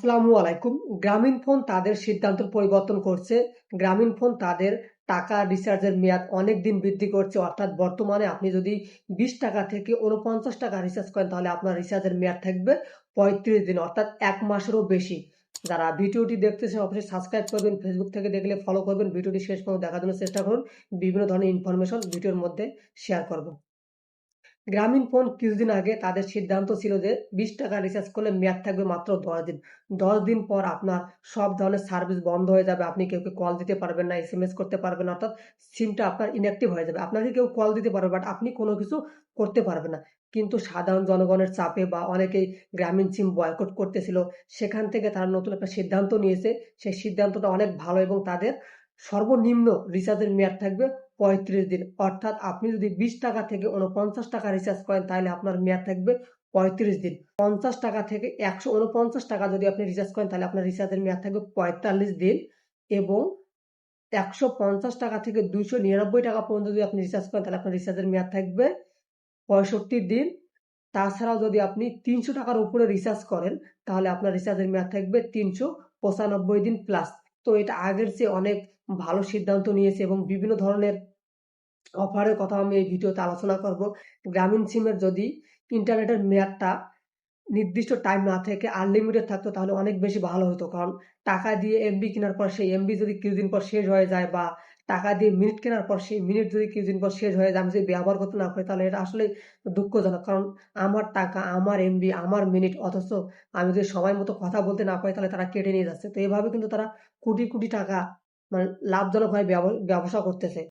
আসসালামু আলাইকুম। গ্রামীণ ফোন তাদের সিদ্ধান্ত পরিবর্তন করছে। গ্রামীণ ফোন তাদের টাকা রিচার্জের মেয়াদ অনেক দিন বৃদ্ধি করছে। অর্থাৎ বর্তমানে আপনি যদি বিশ টাকা থেকে উনপঞ্চাশ টাকা রিচার্জ করেন, তাহলে আপনার রিচার্জের মেয়াদ থাকবে পঁয়ত্রিশ দিন, অর্থাৎ এক মাসেরও বেশি। যারা ভিডিওটি দেখতেছেন অবশ্যই সাবস্ক্রাইব করবেন ফেসবুক থেকে দেখলে ফলো করবেন। ভিডিওটি শেষ পর্যন্ত দেখার জন্য চেষ্টা করুন। বিভিন্ন ধরনের ইনফরমেশন ভিডিওর মধ্যে শেয়ার করব। গ্রামীণ ফোন কিছুদিন আগে তাদের সিদ্ধান্ত ছিল যে বিশ টাকা রিচার্জ করলে মেয়াদ থাকবে মাত্র দশ দিন। দশ দিন পর আপনার সব ধরনের সার্ভিস বন্ধ হয়ে যাবে। আপনি কেউ কল দিতে পারবেন না এস এম এস করতে পারবেন না, অর্থাৎ সিমটা আপনার ইনঅ্যাক্টিভ হয়ে যাবে। আপনাকে কেউ কল দিতে পারবে বাট আপনি কোনো কিছু করতে পারবেন না। কিন্তু সাধারণ জনগণের চাপে বা অনেকেই গ্রামীণ সিম বয়কট করতেছিল, সেখান থেকে তারা নতুন একটা সিদ্ধান্ত নিয়েছে। সেই সিদ্ধান্তটা অনেক ভালো এবং তাদের সর্বনিম্ন রিচার্জের মেয়াদ থাকবে পঁয়ত্রিশ দিন। অর্থাৎ আপনি যদি বিশ টাকা থেকে উনপঞ্চাশ টাকা রিচার্জ করেন, তাহলে আপনার মেয়াদ থাকবে পঁয়ত্রিশ দিন। পঞ্চাশ টাকা থেকে একশো উনপঞ্চাশ টাকা যদি আপনি রিচার্জ করেন, তাহলে আপনার রিচার্জের মেয়াদ থাকবে পঁয়তাল্লিশ দিন এবং একশো পঞ্চাশ টাকা থেকে দুশো নিরানব্বই টাকা পর্যন্ত যদি আপনি রিচার্জ করেন, তাহলে আপনার রিচার্জের মেয়াদ থাকবে পঁয়ষট্টি দিন। তাছাড়াও যদি আপনি তিনশো টাকার উপরে রিচার্জ করেন, তাহলে আপনার রিচার্জের মেয়াদ থাকবে তিনশো পঁচানব্বই দিন প্লাস তো এটা আগের চেয়ে অনেক ভালো সিদ্ধান্ত নিয়েছে এবং বিভিন্ন ধরনের অফারের কথা আমি এই ভিডিওতে আলোচনা করব। গ্রামীণ সিমের যদি ইন্টারনেটের মেয়াদটা নির্দিষ্ট টাইম না থেকে আনলিমিটেড থাকতো তাহলে অনেক বেশি ভালো হতো। কারণ টাকা দিয়ে এমবি কেনার পর সেই এমবি যদি কিছুদিন পর শেষ হয়ে যায় বা টাকা দিয়ে মিনিট কেনার পর সেই মিনিট যদি কিছুদিন পর শেষ হয়ে যায়, আমি যদি ব্যবহার করতে না পারি তাহলে এটা আসলে দুঃখজনক। কারণ আমার টাকা, আমার এমবি আমার মিনিট অথচ আমি যদি সময় মতো কথা বলতে না পারি তাহলে তারা কেটে নিয়ে যাচ্ছে। তো এভাবে কিন্তু তারা কোটি কোটি টাকা মানে লাভজনকভাবে ব্যবসা করতেছে।